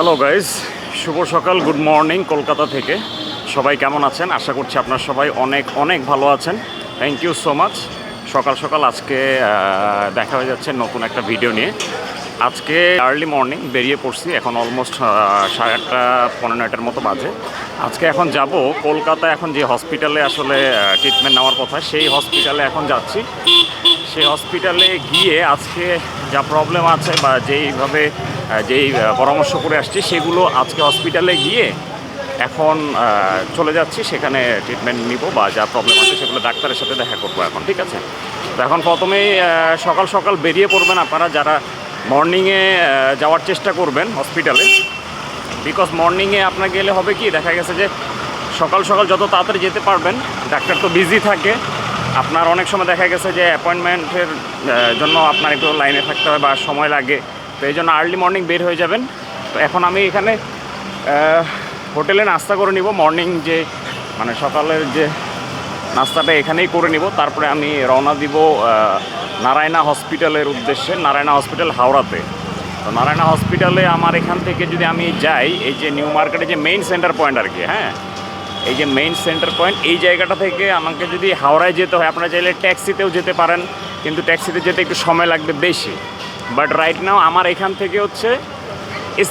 Hello guys শুভ সকাল good morning Kolkata থেকে। সবাই কেমন আছেন? আশা করছি আপনার সবাই অনেক অনেক ভালো আছেন। থ্যাংক ইউ সো মাচ সকাল সকাল আজকে দেখা হয়ে যাচ্ছে নতুন একটা ভিডিও নিয়ে। আজকে আর্লি মর্নিং বেরিয়ে পড়ছি, এখন অলমোস্ট সাড়ে আটটা পনেরো নয়টার মতো বাজে। আজকে এখন যাব কলকাতা, এখন যে হসপিটালে আসলে ট্রিটমেন্ট নেওয়ার কথা, সেই হসপিটালে এখন যাচ্ছি। সেই হসপিটালে গিয়ে আজকে যা প্রবলেম আছে বা যেইভাবে যেই পরামর্শ করে আসছি, সেগুলো আজকে হসপিটালে গিয়ে এখন চলে যাচ্ছি, সেখানে ট্রিটমেন্ট নিব বা যা প্রবলেম আছে সেগুলো ডাক্তারের সাথে দেখা করব এখন, ঠিক আছে? তো এখন প্রথমেই সকাল সকাল বেরিয়ে পড়বেন আপনারা, যারা মর্নিংয়ে যাওয়ার চেষ্টা করবেন হসপিটালে। বিকজ মর্নিংয়ে আপনার গেলে হবে কি, দেখা গেছে যে সকাল সকাল যত তাড়াতাড়ি যেতে পারবেন, ডাক্তার তো বিজি থাকে। আপনার অনেক সময় দেখা গেছে যে অ্যাপয়েন্টমেন্টের জন্য আপনার একটু লাইনে থাকতে হয় বা সময় লাগে। তো এই জন্য আর্লি মর্নিং বের হয়ে যাবেন। তো এখন আমি এখানে হোটেলে নাস্তা করে নিব। মর্নিং যে মানে সকালের যে নাস্তাটা এখানেই করে নিব। তারপরে আমি রওনা দিব নারায়ণা হসপিটালের উদ্দেশ্যে নারায়ণা হসপিটাল হাওড়াতে। তো নারায়ণা হসপিটালে আমার এখান থেকে যদি আমি যাই, এই যে নিউ মার্কেটে যে মেইন সেন্টার পয়েন্ট আর কি হ্যাঁ? এই যে মেইন সেন্টার পয়েন্ট এই জায়গাটা থেকে আমাকে যদি হাওড়ায় যেতে হয়, আপনারা চাইলে ট্যাক্সিতেও যেতে পারেন, কিন্তু ট্যাক্সিতে যেতে একটু সময় লাগবে বেশি। বাট রাইট নাও আমার এখান থেকে হচ্ছে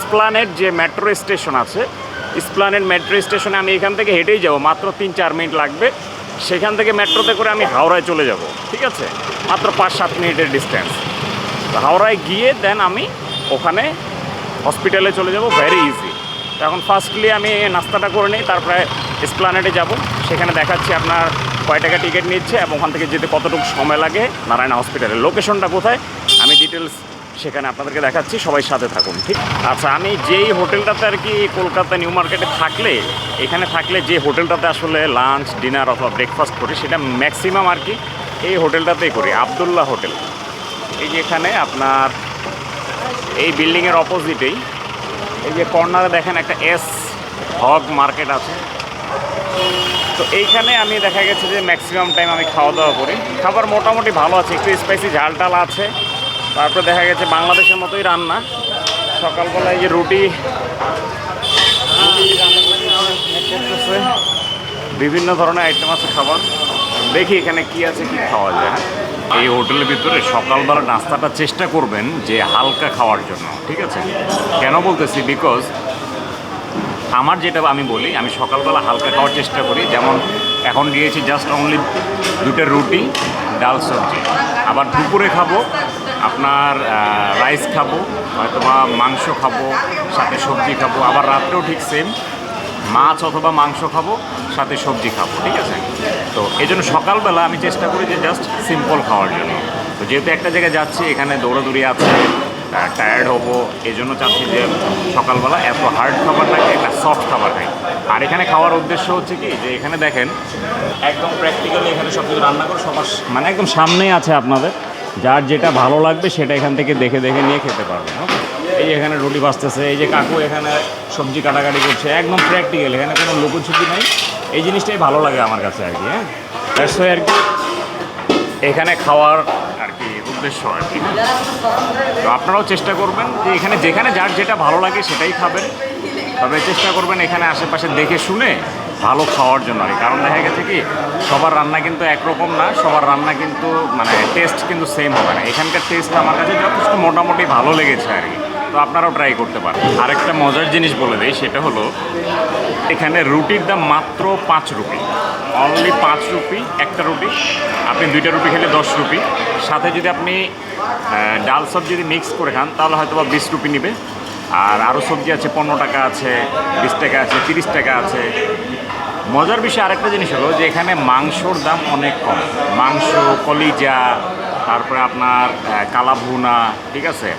স্প্লানেট যে মেট্রো স্টেশন আছে স্প্লানেট মেট্রো স্টেশনে আমি এখান থেকে হেঁটেই যাব, মাত্র তিন চার মিনিট লাগবে। সেখান থেকে মেট্রোতে করে আমি হাওড়ায় চলে যাব, ঠিক আছে? মাত্র পাঁচ, সাত মিনিটের ডিস্টেন্স তো হাওড়ায় গিয়ে দেন আমি ওখানে হসপিটালে চলে যাব ভেরি ইজি তো এখন ফার্স্টলি আমি নাস্তাটা করে নিই, তারপরে এসপ্লানেটে যাব। সেখানে দেখাচ্ছি আপনার কয় টাকা টিকিট নিচ্ছে এবং ওখান থেকে যেতে কতটুকু সময় লাগে। নারায়ণা হসপিটালের লোকেশনটা কোথায়? আমি ডিটেলস সেখানে আপনাদেরকে দেখাচ্ছি, সবাই সাথে থাকুন, ঠিক? আচ্ছা আমি যেই হোটেলটাতে আর কি কলকাতা নিউ মার্কেটে থাকলে, এখানে থাকলে যে হোটেলটাতে আসলে লাঞ্চ ডিনার অথবা ব্রেকফাস্ট করি, সেটা ম্যাক্সিমাম আর কি এই হোটেলটাতেই করি, আবদুল্লাহ হোটেল। এই যে এখানে আপনার এই বিল্ডিংয়ের অপোজিটেই, এই যে কর্নারে দেখেন একটা এস হগ মার্কেট আছে। তো এইখানে আমি দেখা গেছে যে ম্যাক্সিমাম টাইম আমি খাওয়া দাওয়া করি। খাবার মোটামুটি ভালো আছে, একটু স্পাইসি ঝাল টাল আছে। তারপরে দেখা গেছে বাংলাদেশের মতোই রান্না। সকালবেলায় এই যে রুটি। বিভিন্ন ধরনের আইটেম আছে খাবার। দেখি এখানে কি আছে, কি খাওয়া যায়? এই হোটেলের ভিতরে সকালবেলা নাস্তাটা চেষ্টা করবেন যে হালকা খাওয়ার জন্য, ঠিক আছে? কেন বলতেছি? বিকজ আমার যেটা আমি বলি, আমি সকালবেলা হালকা খাওয়ার চেষ্টা করি। যেমন এখন দিয়েছি জাস্ট অনলি দুটো রুটি, ডাল সবজি। আবার দুপুরে খাব, আপনার রাইস খাব হয়তো বা মাংস খাব, সাথে সবজি খাব। আবার রাত্রেও ঠিক সেম মাছ অথবা মাংস খাব, সাথে সবজি খাব, ঠিক আছে? তো এই জন্য সকালবেলা আমি চেষ্টা করি যে জাস্ট সিম্পল খাওয়ার জন্য। তো যেহেতু একটা জায়গায় যাচ্ছি, এখানে দৌড়াদৌড়ি আছে টায়ার্ড হব, এই জন্য চাচ্ছি যে সকালবেলা এত হার্ড খাবার থাকে একটা সফট খাবার খাই। আর এখানে খাওয়ার উদ্দেশ্য হচ্ছে কি? যে এখানে দেখেন, একদম প্র্যাকটিক্যালি এখানে সব কিছু রান্না করে সবার মানে একদম সামনেই আছে আপনাদের। যার যেটা ভালো লাগবে সেটা এখান থেকে দেখে দেখে নিয়ে খেতে পারবেন, okay? এই এখানে রুটি ভাজতেছে এই যে কাকু এখানে সবজি কাটাকাটি করছে, একদম প্র্যাকটিক্যাল এখানে কোনো লুকোছুপি নাই। এই জিনিসটাই ভালো লাগে আমার কাছে আর কি হ্যাঁ? That's আর কি এখানে খাওয়ার আর কি উদ্দেশ্য আর কি। তো আপনারাও চেষ্টা করবেন যে এখানে যেখানে যার যেটা ভালো লাগে সেটাই খাবেন। তবে চেষ্টা করবেন এখানে আশেপাশে দেখে শুনে ভালো খাওয়ার জন্য আর। কারণ দেখা গেছে কি, সবার রান্না কিন্তু একরকম না, সবার রান্না কিন্তু মানে টেস্ট কিন্তু সেম হবে না। এখানকার টেস্ট আমার কাছে যথেষ্ট মোটামুটি ভালো লেগেছে আর কি। তো আপনারাও ট্রাই করতে পারেন। আরেকটা মজার জিনিস বলে দেয় সেটা হলো, এখানে রুটির দাম মাত্র পাঁচ রুপি। অনলি পাঁচ রুপি, একটা রুটি। আপনি দুইটা রুটি খেলে দশ রুপি। সাথে যদি আপনি ডাল সব যদি মিক্স করে খান, তাহলে হয়তো বা বিশ রুপি নেবে। আর আরও সবজি আছে, পনেরো টাকা আছে, বিশ টাকা আছে, তিরিশ টাকা আছে। মজার বিষয় আরেকটা জিনিস হলো যে, এখানে মাংসর দাম অনেক কম। মাংস, কলিজা, তারপরে আপনার কালাভুনা, ঠিক আছে?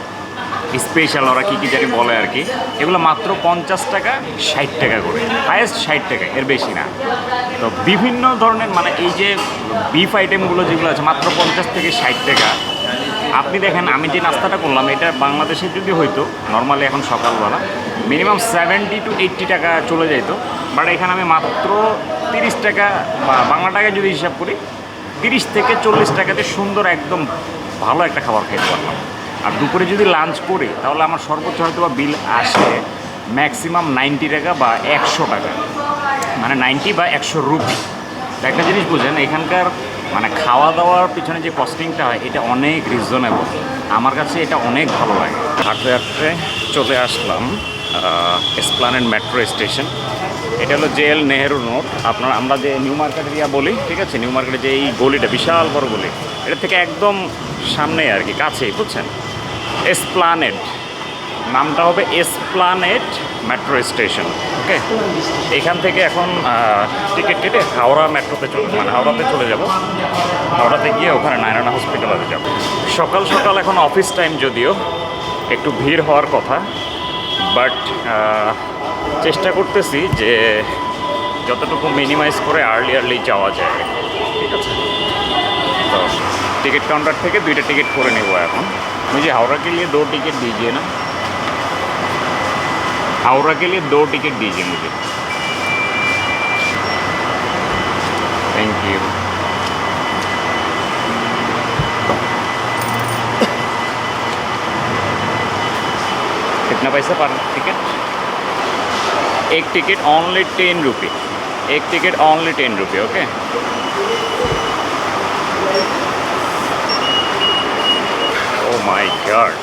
স্পেশাল ওরা কী কী জানি বলে আর কি। এগুলো মাত্র পঞ্চাশ টাকা, ষাট টাকা করে। হায়েস্ট ষাট টাকা, এর বেশি না। তো বিভিন্ন ধরনের মানে এই যে বিফ আইটেমগুলো যেগুলো আছে, মাত্র পঞ্চাশ থেকে ষাট টাকা। আপনি দেখেন, আমি যে নাস্তাটা করলাম, এটা বাংলাদেশে যদি হইতো নর্মালি এখন সকালবেলা মিনিমাম সেভেন্টি টু এইট্টি টাকা চলে যেত বাট এখানে আমি মাত্র তিরিশ টাকা বা বাংলা টাকায় যদি হিসাব করি, তিরিশ থেকে চল্লিশ টাকাতে সুন্দর, একদম ভালো একটা খাবার খেতে পারলাম। আর দুপুরে যদি লাঞ্চ করি, তাহলে আমার সর্বোচ্চ হয়তো বা বিল আসে ম্যাক্সিমাম নাইনটি টাকা বা একশো টাকা। মানে নাইনটি বা একশো রুপি একটা জিনিস বুঝেন, এখানকার মানে খাওয়া দাওয়ার পিছনে যে কস্টিংটা হয়, এটা অনেক রিজনেবল আমার কাছে এটা অনেক ভালো লাগে। হাঁটতে হাঁটতে চলে আসলাম এসপ্লানেড মেট্রো স্টেশন এটা হলো জেএল নেহেরু রোড আপনার, আমরা যে নিউ মার্কেট এরিয়া বলি, ঠিক আছে? নিউ মার্কেটে যে এই গলিটা, বিশাল বড় গলি। এটা থেকে একদম সামনে আর কি, কাছেই, বুঝছেন? এসপ্লানেড নামটা হবে এসপ্লানেড মেট্রো স্টেশন ওকে এখান থেকে এখন টিকিট কেটে হাওড়া মেট্রোতে চলে মানে হাওড়াতে চলে যাব। হাওড়াতে গিয়ে ওখানে নারায়ণা হসপিটালে যাব। সকাল সকাল এখন অফিস টাইম যদিও, একটু ভিড় হওয়ার কথা বাট চেষ্টা করতেছি যে যতটুকু মিনিমাইজ করে আর্লি আর্লি যাওয়া যায়। ঠিক আছে? टिकट काउंटर থেকে দুইটা টিকিট করে নেব এখন मुझे हावड़ा के लिए दो टिकट दीजिए ना हावड़ा के लिए दो टिकट दीजिए मुझे थैंक यू कितना पैसा पर टिकट एक टिकट ओनली टेन रुपी एक ticket only ten rupee okay my god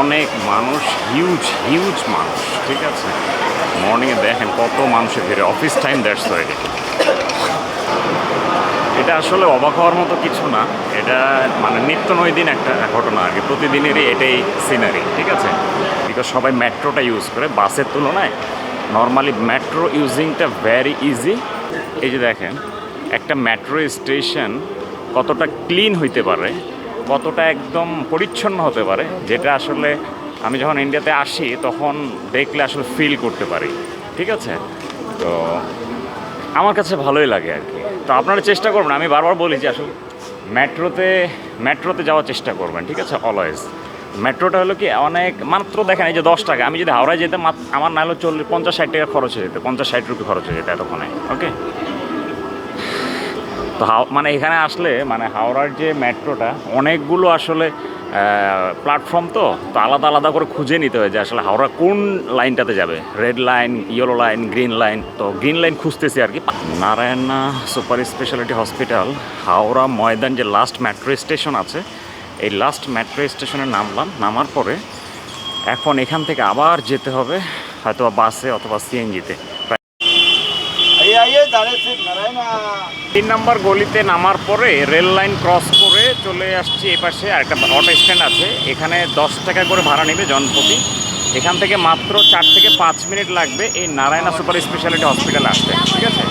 অনেক মানুষ হিউজ হিউজ মানুষ, ঠিক আছে? মর্নিংয়ে দেখেন কত মানুষের ভিড়ে অফিস টাইম দ্যাটস ওয়াইড এটা আসলে অবাক হওয়ার মতো কিছু না। এটা মানে নিত্য নৈদিন একটা ঘটনা আর কি। প্রতিদিনেরই এটাই সিনারি ঠিক আছে? বিকজ সবাই মেট্রোটা ইউজ করে, বাসের তুলনায় নর্মালি মেট্রো ইউজিংটা ভ্যারি ইজি এই যে দেখেন, একটা মেট্রো স্টেশন কতটা ক্লিন হইতে পারে কতটা একদম পরিচ্ছন্ন হতে পারে, যেটা আসলে আমি যখন ইন্ডিয়াতে আসি, তখন দেখলে আসলে ফিল করতে পারি, ঠিক আছে? তো আমার কাছে ভালোই লাগে আর কি। তো আপনারা চেষ্টা করবেন, আমি বারবার বলি যে আসলে মেট্রোতে মেট্রোতে যাওয়ার চেষ্টা করবেন, ঠিক আছে অলওয়েজ মেট্রোটা হলো কি, অনেক, মাত্র দেখেন এই যে দশ টাকা, আমি যদি হাওড়ায় যেতে আমার না হলো চল্লিশ, পঞ্চাশ ষাট টাকা খরচ হয়ে যেত, পঞ্চাশ ষাট রুপি খরচ হয়ে যেত এতক্ষণে ওকে তো মানে এখানে আসলে মানে হাওড়ার যে মেট্রোটা, অনেকগুলো আসলে প্ল্যাটফর্ম তো তো আলাদা আলাদা করে খুঁজে নিতে হয় যে আসলে হাওড়া কোন লাইনটাতে যাবে। Red line yellow line green line তো গ্রিন লাইন খুঁজতেছি আর কি। Narayana super speciality hospital Howrah Maidan যে লাস্ট মেট্রো স্টেশন আছে, এই লাস্ট মেট্রো স্টেশনে নামলাম, নামার পরে এখন এখান থেকে আবার যেতে হবে হয়তো বাসে অথবা সিএনজিতে আইয়ে দাঁড়িয়েছে নারায়ণা। তিন নম্বর গলিতে নামার পরে রেল লাইন ক্রস করে চলে আসছি এপাশে একটা অটো স্ট্যান্ড আছে। এখানে দশ টাকা করে ভাড়া নেবে জনপ্রতি। এখান থেকে মাত্র চার থেকে পাঁচ মিনিট লাগবে এই নারায়ণা সুপার স্পেশালিটি হসপিটাল আসতে। ঠিক আছে?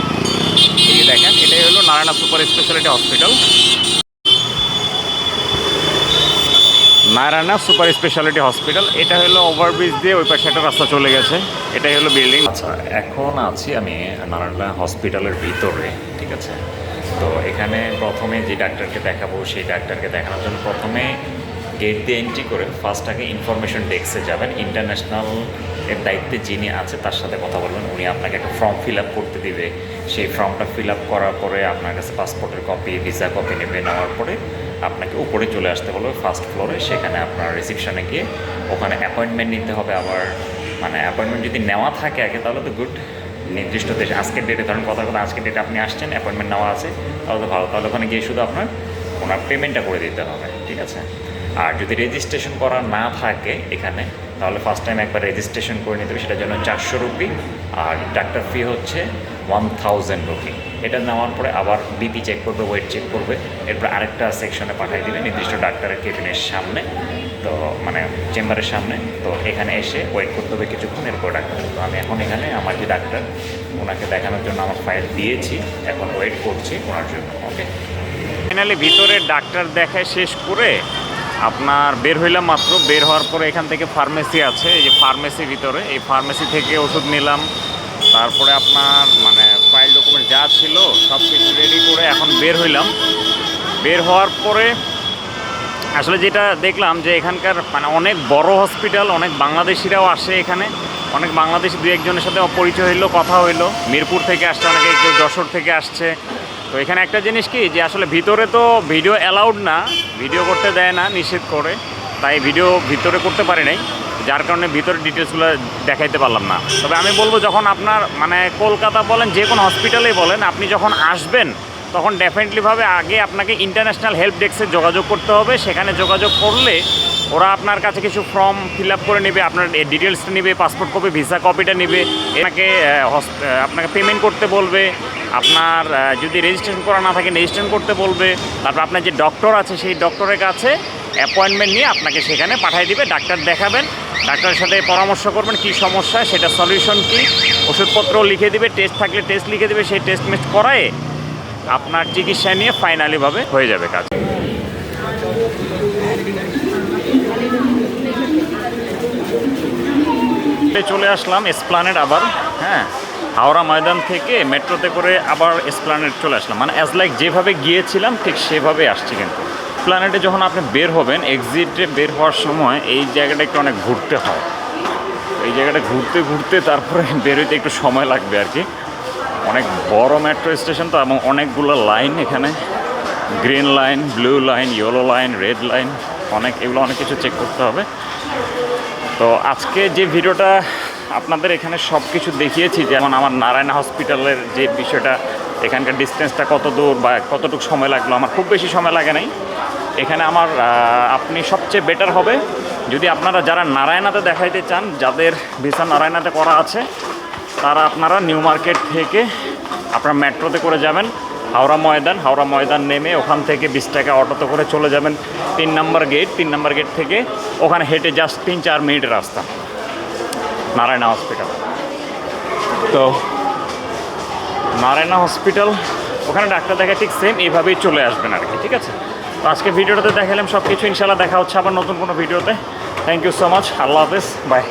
এই দেখেন, এটাই হলো Narayana super speciality hospital. Narayana super speciality hospital. এটা হলো ওভারব্রিজ দিয়ে ওই পাশে একটা রাস্তা চলে গেছে। এটাই হলো বিল্ডিং আচ্ছা এখন আছি আমি নারায়ণা হসপিটালের ভিতরে, ঠিক আছে? তো এখানে প্রথমে যে ডাক্তারকে দেখাবো, সেই ডাক্তারকে দেখানোর জন্য প্রথমে গেট দিয়ে এন্ট্রি করে ফার্স্ট আগে ইনফরমেশন ডেস্কে যাবেন। ইন্টারন্যাশনাল এর দায়িত্বে যিনি আছে, তার সাথে কথা বলবেন। উনি আপনাকে একটা ফর্ম ফিল আপ করতে দিবে। সেই ফর্মটা ফিল আপ করার পরে আপনার কাছে পাসপোর্টের কপি ভিসা কপি নেবে, নেওয়ার পরে আপনাকে উপরে চলে আসতে বলবে ফার্স্ট ফ্লোরে সেখানে আপনার রিসিপশনে গিয়ে ওখানে অ্যাপয়েন্টমেন্ট নিতে হবে আবার। মানে অ্যাপয়েন্টমেন্ট যদি নেওয়া থাকে আগে, তাহলে তো গুড নির্দিষ্ট দেশ আজকের ডেটে ধরেন কথা কথা আজকের ডেটে আপনি আসছেন অ্যাপয়েন্টমেন্ট নেওয়া আছে, তাহলে তো ভালো। তাহলে ওখানে গিয়ে শুধু আপনার ওনার পেমেন্টটা করে দিতে হবে, ঠিক আছে? আর যদি রেজিস্ট্রেশন করা না থাকে এখানে, তাহলে ফার্স্ট টাইম একবার রেজিস্ট্রেশন করে নিতে হবে, সেটার জন্য চারশো রুপি আর ডাক্তার ফি হচ্ছে ওয়ান থাউজেন্ড রুপি এটা নেওয়ার পরে আবার বিপি চেক করবে ওয়েট চেক করবে। এরপর আরেকটা সেকশনে পাঠিয়ে দিবে, নির্দিষ্ট ডাক্তারের কেবিনের সামনে। তো মানে চেম্বারের সামনে। তো এখানে এসে ওয়েট করতে হবে কিছুক্ষণ, এরপর ডাক্তার তো আমি এখন এখানে, আমার যে ডাক্তার, ওনাকে দেখানোর জন্য আমার ফাইল দিয়েছি, এখন ওয়েট করছি ওনার জন্য ওকে ফাইনালি ভিতরে ডাক্তার দেখায় শেষ করে আপনার বের হইলাম মাত্র। বের হওয়ার পরে এখান থেকে ফার্মেসি আছে, এই যে ফার্মেসি ভিতরে। এই ফার্মেসি থেকে ওষুধ নিলাম। তারপরে আপনার মানে যা ছিল সব কিছু রেডি করে এখন বের হইলাম। বের হওয়ার পরে আসলে যেটা দেখলাম যে এখানকার মানে অনেক বড় হসপিটাল অনেক বাংলাদেশিরাও আসে এখানে। অনেক বাংলাদেশি দু একজনের সাথে পরিচয় হইল, কথা হইল। মিরপুর থেকে আসছে, অনেকে কেউ যশোর থেকে আসছে। তো এখানে একটা জিনিস কি যে আসলে ভিতরে তো ভিডিও অ্যালাউড না ভিডিও করতে দেয় না নিষেধ করে। তাই ভিডিও ভিতরে করতে পারি নাই। যার কারণে ভিতরে ডিটেলসগুলো দেখাইতে পারলাম না। তবে আমি বলব, যখন আপনার মানে কলকাতা বলেন, যে কোনো হসপিটালেই বলেন, আপনি যখন আসবেন, তখন ডেফিনেটলিভাবে আগে আপনাকে ইন্টারন্যাশনাল হেল্প ডেস্কে যোগাযোগ করতে হবে। সেখানে যোগাযোগ করলে ওরা আপনার কাছে কিছু ফর্ম ফিল আপ করে নেবে, আপনার ডিটেলসটা নেবে পাসপোর্ট কপি ভিসা কপিটা নেবে। এনাকে আপনাকে পেমেন্ট করতে বলবে। আপনার যদি রেজিস্ট্রেশন করা না থাকে রেজিস্ট্রেশন করতে বলবে। তারপর আপনার যে ডক্টর আছে, সেই ডক্টরের কাছে অ্যাপয়েন্টমেন্ট নিয়ে আপনাকে সেখানে পাঠিয়ে দিবে, ডাক্তার দেখাবেন, ডাক্তারের সাথে পরামর্শ করবেন কী সমস্যা, সেটা সলিউশন কী, ওষুধপত্র লিখে দিবে টেস্ট থাকলে টেস্ট লিখে দেবে, সেই টেস্ট মেস্ট করায় আপনার চিকিৎসা নিয়ে ফাইনালিভাবে হয়ে যাবে কাজ। চলে আসলাম এসপ্লানেড আবার হ্যাঁ হাওড়া ময়দান থেকে মেট্রোতে করে আবার এসপ্লানেড চলে আসলাম। মানে অ্যাজ লাইক যেভাবে গিয়েছিলাম, ঠিক সেভাবে আসছি কিন্তু। প্ল্যানেটে যখন আপনি বের হবেন এক্সিটে বের হওয়ার সময় এই জায়গাটা একটু অনেক ঘুরতে হয়। এই জায়গাটা ঘুরতে ঘুরতে তারপরে বেরোতে একটু সময় লাগবে আর কি। অনেক বড় মেট্রো স্টেশন তো, এবং অনেকগুলো লাইন এখানে। Green line blue line yellow line red line অনেক, এগুলো অনেক কিছু চেক করতে হবে। তো আজকে যে ভিডিওটা আপনাদের এখানে সব কিছু দেখিয়েছি, যেমন আমার নারায়ণ হসপিটালের যে বিষয়টা, এখানকার ডিস্টেন্সটা কত দূর বা কতটুকু সময় লাগল, আমার খুব বেশি সময় লাগে নাই। এখানে আমার আপনি সবচেয়ে বেটার হবে। যদি আপনারা যারা নারায়ণাতে দেখাইতে চান, যাদের ভিসা নারায়ণাতে করা আছে, তারা আপনারা নিউ মার্কেট থেকে আপনারা মেট্রোতে করে যাবেন। হাওড়া ময়দান হাওড়া ময়দান নেমে ওখান থেকে বিশ টাকা অটোতে করে চলে যাবেন তিন নম্বর গেট তিন নম্বর গেট থেকে ওখানে হেঁটে জাস্ট তিন চার মিনিটের রাস্তা। নারায়ণা হসপিটাল তো নারায়ণা হসপিটাল ওখানে ডাক্তার দেখা ঠিক সেম এইভাবেই চলে আসবেন আর কি, ঠিক আছে? তো আজকে ভিডিওটাতে দেখালাম সব কিছু ইনশাল্লাহ দেখা হচ্ছে আবার নতুন কোনো ভিডিওতে। Thank you so much Allah হাফেজ। বাই